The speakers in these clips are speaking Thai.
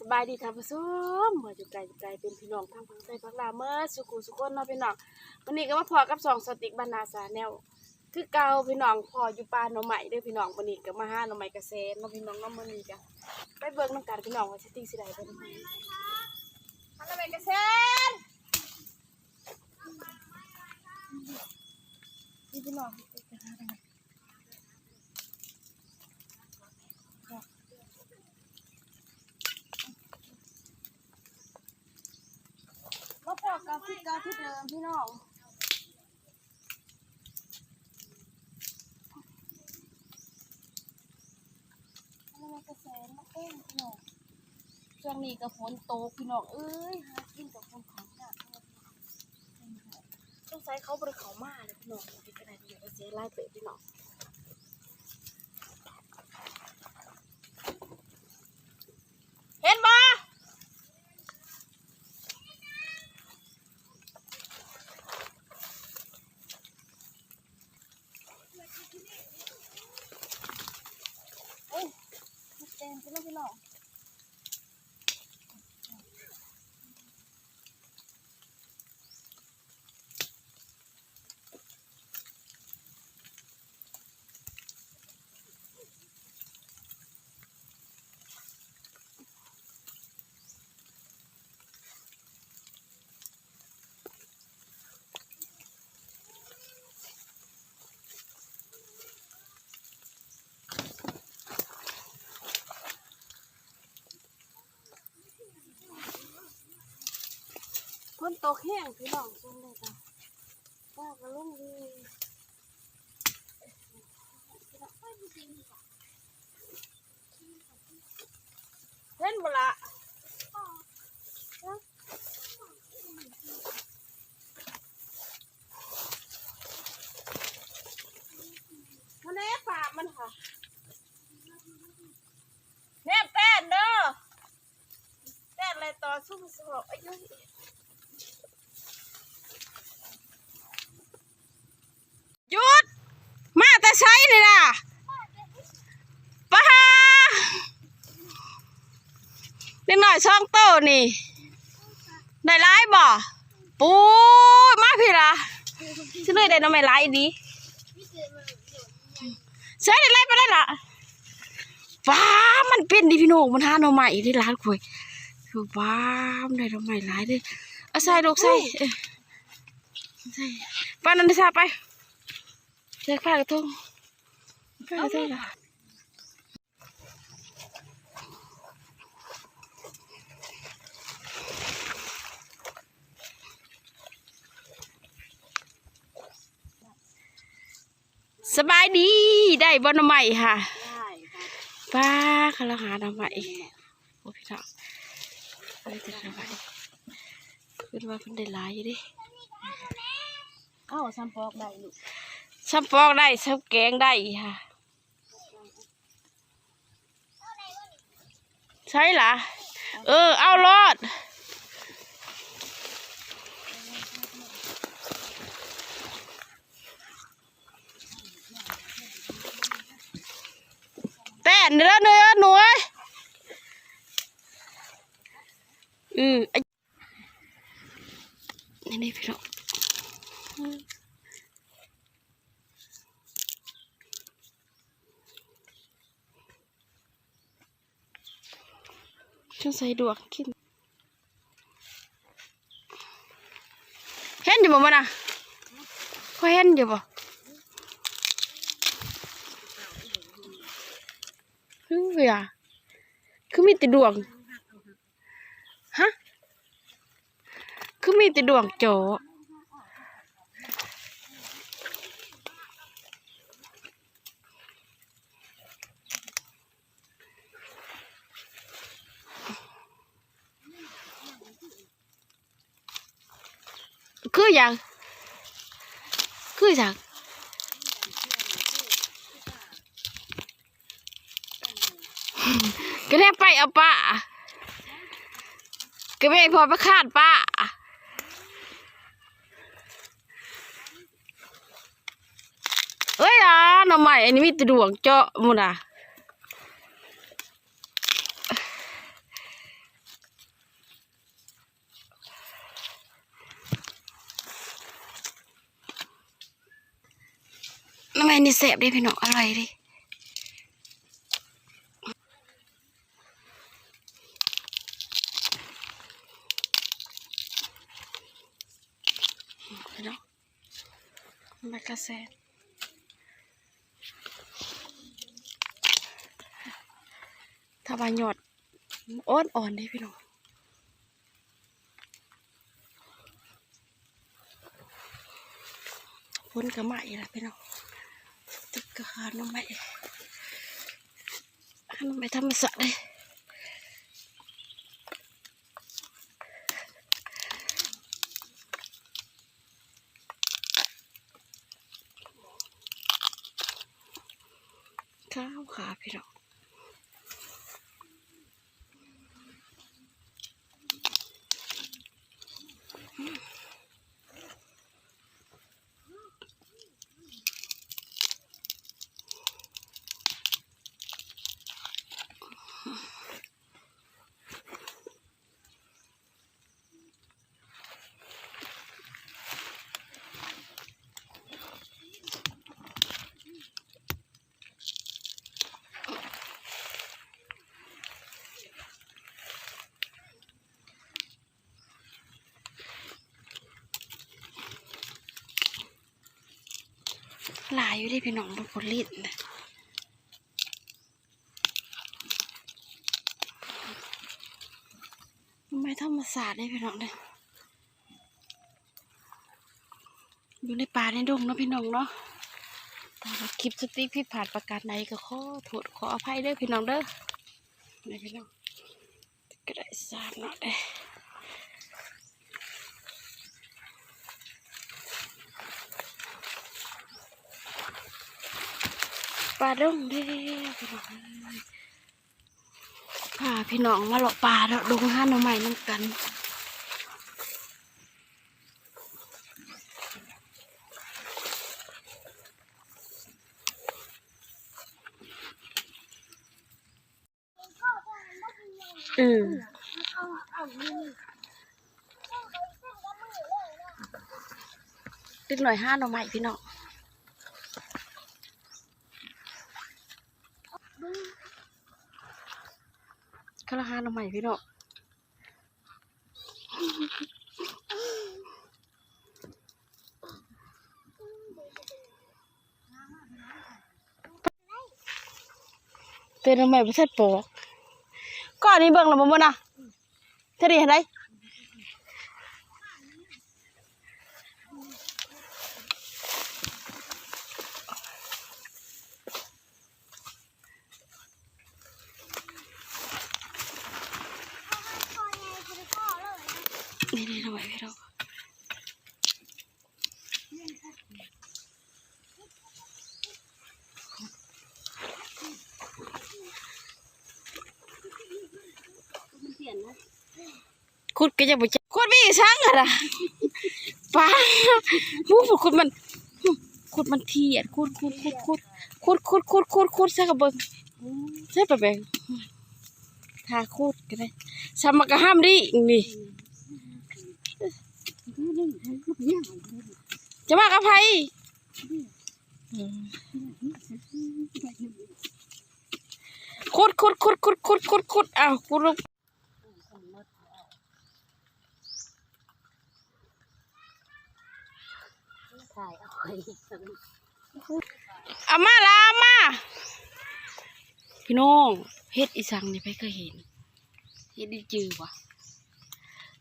สบายดีท่านผู้ชมเมื่อยู่ไกลอยู่ไกลเป็นพี่น้องทางฝั่งไทยฝั่งลาวเมื่อสุขุสุขนเนาะพี่น้องวันนี้ก็มาพอกับสองสติกบรรณาสาแนวคือเก่าพี่น้องพออยู่ป่าหน่อใหม่เด้อพี่น้องวันนี้ก็มาห้าหน่อใหม่กระเซนเนาะพี่น้องเน้องมื้อนี้ก็ไปเบิ่งนำกันพี่น้องว่าสติสิได้บ่ได้หน่อใหม่กระเซนนี่พี่น้องไปหาหน่อไม้ มาพอกับพี่กาที่เดิมพี่น้องอะไรกระแสมาเต้นพี่น้องช่วงนี้ก็ฝนตกพี่น้องเอ้ยหากินกับคนของหนักต้องใช้เขาบริเขามาเลยพี่น้องเป็นกระดาษเดียวกระแสไล่เตะพี่น้องเห็นบ่ เอ้ยมันเต็มไปแล้วพี่น้องฝ นตกแห้งพี่น้องช่วงนี้จ้ะป้าก็ลงดีเห็นบ่ละมันแน่ปากมันค่ะแน่แป้นเด้อแป้นอะไรต่อสู้สอบอายุ หยุด มาแต่ใช้นี่นะป้าเล็กหน่อยช่องโต นี่ ได้ร้ายบ่ปูยมาพี่ละฉันเลยได้น้ำไม่ร้ายดีใช้ได้ไรไปได้ละว้ามันเป็นดิพี่น้องมันหาหน่อใหม่ที่ร้านคุยคือว้ามได้หน่อใหม่ร้ายเลยเอาใส่ลูกใส่ใส่ป้านันทิชาไปเช็คผ้ากระทงผ้ากระทงเหรอ สบายดีได้บอนำใหม่ค่ะได้ค่ะป้าคาราหาหนำใหม่โอ้พี่น้องไปเจอหนำใหม่ขึ้นมาเพิ่นได้หลายอยู่เดิเอ้าซัมปอกได้ลูกซ้ำปอกได้ซ้ำแกงได้ค่ะใช่ล่ะเออเอารอด แต่เนื้อเนื้อหนูเอ้ยอือไอ้นี่นี่พี่น้องฉันใส่ดวกกินเห็นอยู่บ่มันอะพอเห็นอยู่บ่ เฮ้ยอะคือมีแต่ดวงฮะคือมีแต่ดวงโจคืออย่างคืออย่าง ก็แค่ไปเอาป้าก็ไม่พอไปคาดป้าเอ้ยอะน้องใหม่อันนี้มีตะดวงเจาะมุน่ะทำไมนี่แสบได้พี่น้องอร่อยดิ มันก็แสถ้าบานหยอดอ่อนอ่อนด้พี่น้องพ้นกระไหม่ละพี่น้องตึกกระคาน้ำไหม่น้ำไหม่ธรรมศาสตร์เลย ข้าวขาพี่น้องายอยู่ดิพี่น้องบนคนลิ้นทำไมธรรมศาสตร์ได้พี่น้องเนี่ยอยู่ในป่าในดงเนาะพี่น้องเนาะถ้าว่คลิปสติผิดพลาดประการใดก็ขอโทษขออภัยเด้อพี่น้องเด้อนี่พี่น้องก็ได้สาดเนาะเด้ อป่าดงเด้อพี่น้องเอ้ยพาพี่น้องมาเลาะป่าเลาะดงห้าหน่อไม้น้ำกันอืมดึกหน่อยห้าหน่อไม้พี่น้องำไมพี่เนาะเป็นทำไมไม่ใช่ปอกก็อันนี้เบิ่งแล้วบ่นะเท่าดีเห็นไห นี่นี่ทำไมพี่เราขุดก็จะบ่จะขุดม่ช่างอะล่ะป้าผู้ฝึกขุดมันขุดมันเทียดขุดขุดขุดขุดขุดขุดขุดขุดขุดใส่กระเบิ้งใส่ไปแบงทาขุดก็ได้สามกะห้ามดินี่ จะมากับไผขุดขุดขุดขุดขุดขุดขุดอ้าวขุดลงเอามาละเอามา พี่น้องเฮ็ดอีสังนี่ไปเคยเห็น เฮ็ดดีจือวะ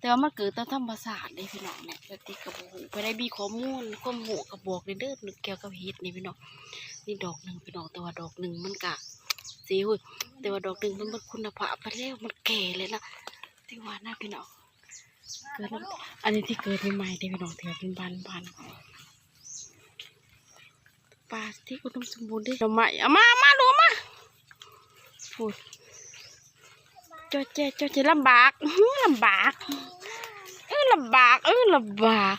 แต่ว่ามันเกิดตามธรรมศาสตร์เด้พี่น้องเนี่ยแบบที่กระบอกไปได้มีข้อมูลข้อมูลกระบอกเด้อเด้อเกี่ยวกับเฮ็ดนี่พี่น้องนี่ดอกหนึ่งพี่น้องแต่ว่าดอกหนึ่งมันกะสีหุ่ยแต่ว่าดอกหนึ่งมันหมดคุณภาพไปแล้วมันแก่เลยนะที่ว่าน่าพี่น้องเกิดแล้วอันนี้ที่เกิดใหม่ๆเด้พี่น้องเถื่อเป็นบานบานปลาที่อุดมสมบูรณ์ด้ดอกไม้เอามาเอามาดูมาพูด จอเจจอเจลำบากอื้อลำบากเออลำบากเออลำบาก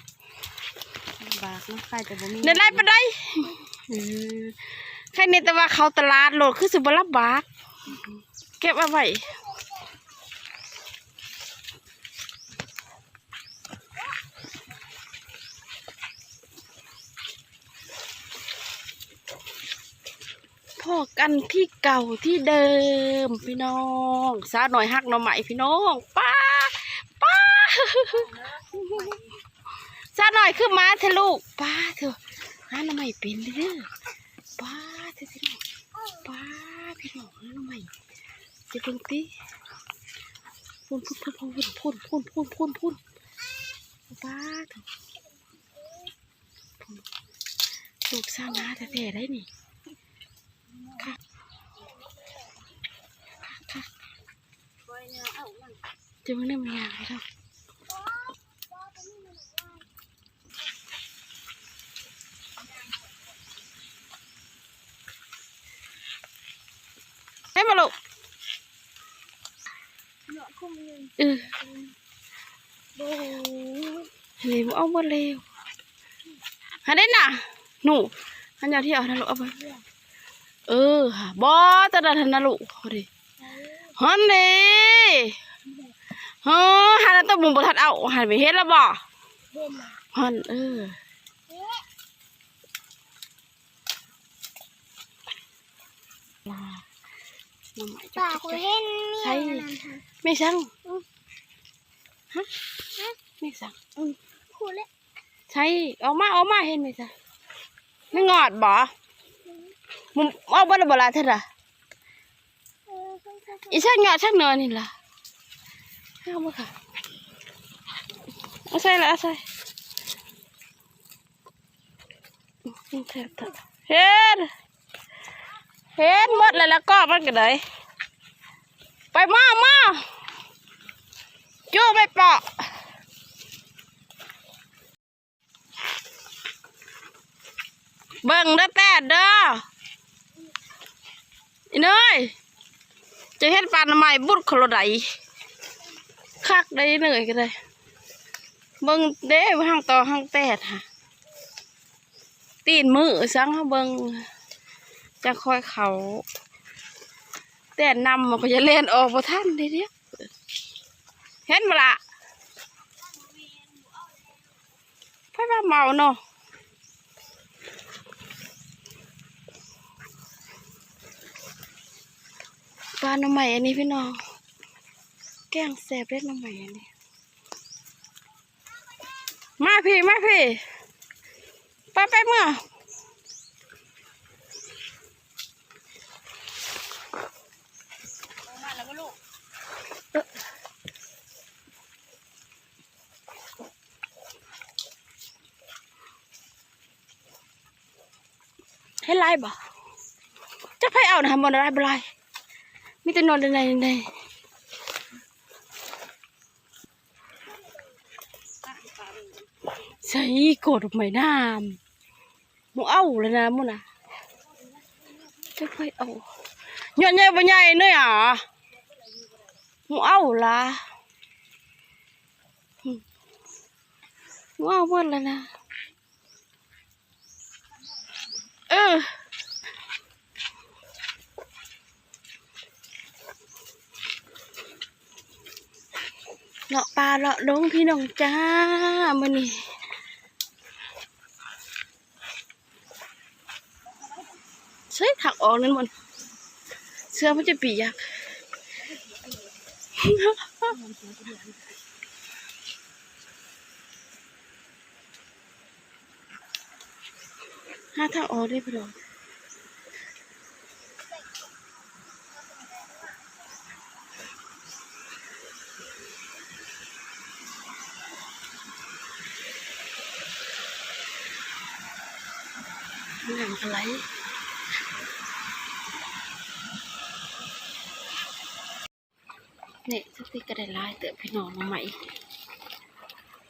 ลำบากนะใครแต่บ่มีเดินไล่ไปได้อืมใครในแต่ว่าเขาตลาดโหลดคือสิบลำบาก เก็บเอาไว้ พ่อกันที่เก่าที่เดิมพี่น้องสาวหน่อยฮักหน่อใหม่พี่น้องป้าป้าสาวหน่อยคือมาเถอะลูกป้าเถอะหาหน่อใหม่เป็นเด้อป้าเถอะพี่น้องป้าพี่น้องหาหน่อใหม่จะเพิ่งตีพุ่นพุ่นพุ่นพุ่นพุ่นพุ่นพุ่นพุ่นพุ่นป้าเถอะลูกสาวนาแท้ๆได้นี่ chứ không đem nhà này đâu Đấy mà lục Ừ. Lấy một ông bắt leo Hả, đến à? Nụ. Hả nhà thì ở đây lục เออบอจะดันทันนะลูกเขาดิฮันดิฮ้อหันต้องบุมบทัดเอาหันไปเฮ็ดแล้วบ่ฮันเออปากเห็นมีใช่ไม่สั่งฮะไม่สั่งพูดเลยใช่ออกมาออกมาเห็นไหมจ๊ะไม่งอดบ่ มึงเอาบ่ละบ่ละเท่าไหร่เถอะนะอีช่างงอดช่างนินนี่ล่ะเอาบ่ค่ะเอาใส่ละเอาใส่อืมเถอะเฮ็ดเฮ็ดหมดแล้วแล้วก็มันก็เลยไปมามาจู้ไม่เปาะเบิ่งเด้อแต่เด้อ อีเนยจะเฮ็ดปลาหน่อไม้บุดโคลไดคักได้เหนื่อยก็ได้เบิ่งเด้ห้างต่อห้างแตดค่ะ ตีนมือสังเฮาเบิ่งจะคอยเขา แต่นำมันก็จะเล่นออกบ่ทันเด้เดียวเห็นบ่ล่ะไผว่าเมาเนาะ ปลาหน่อใหม่อันนี้พี่น้อง แกงแซ่บเล็ดหน่อใหม่อันนี้ มาพี่ มาพี่ไปไปเมื่อให้ไล่บ่จะไปเอานะทำบนอะไรบ่ไร มีแต่นอนในในในใส่โกดไม่น้ำมึงเอาเลยนะมึงนะจะไปเอาใหญ่ใหญ่บ่ใหญ่เนยอะมึงเอาละมึงเอาหมดแล้วนะเออ เลาะปลาเลาะลงพี่น้องจ้ามันนี่ใช่ถักออกนั่นมันเสื้อมันจะปียกห้าทางออกได้พี่น้อง อะไรเนี่ยสติกระไดลายเติมพี่น้องมาใหม่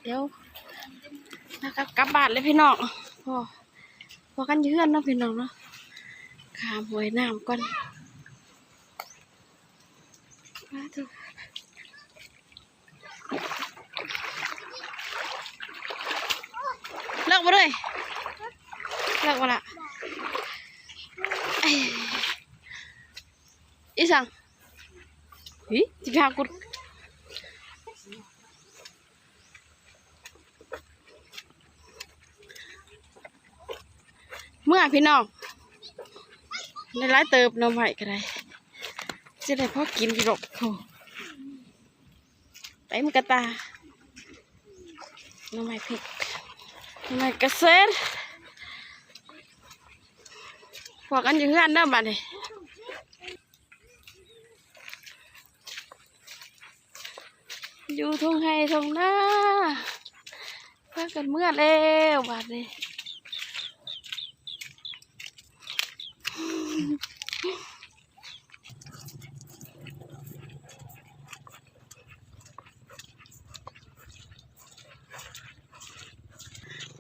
เดี๋ยวนะครับกลับบ้านเลยพี่น้องพอพอกันเยือนเนาะพี่น้องเนาะขามหวยน้ำก่อนมาเถอะเลิกมาเลยเลิกมาละเอ้ย อีสังหิจิพากุดเมื่อพี่น้องในร้ายเติบน้ำใหม่ก็ได้จะได้พ่อกินกี่ดอกไปมันกระตาน้ำใหม่เผ็ดหน้ำใหม่กระเซ็นพวกกันอยู่เพื่อนเด้อบัดนี้ อยู่ทงไห้ทงหน้าพากันเมื่อแล้วบัดนี้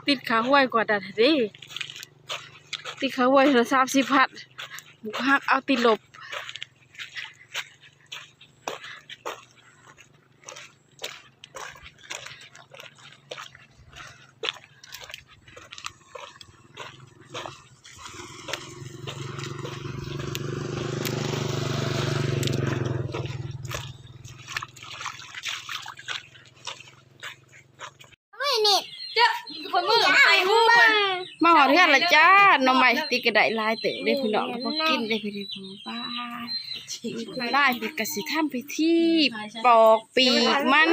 ติดขาห้วยกว่าดัดดิติดขาห้วยละสามสิพัดหมูหักเอาติดหลบ ไม่เน็ตเจ้าคนมือใส่หูมัน มาหอดเทือนละ จ้าหน่อไม้ติดกระไดลายเต๋อได้พี่น้องพอกินได้พี่น้องป้าลายเป็นกสิทำพิธีปอกปีกมัน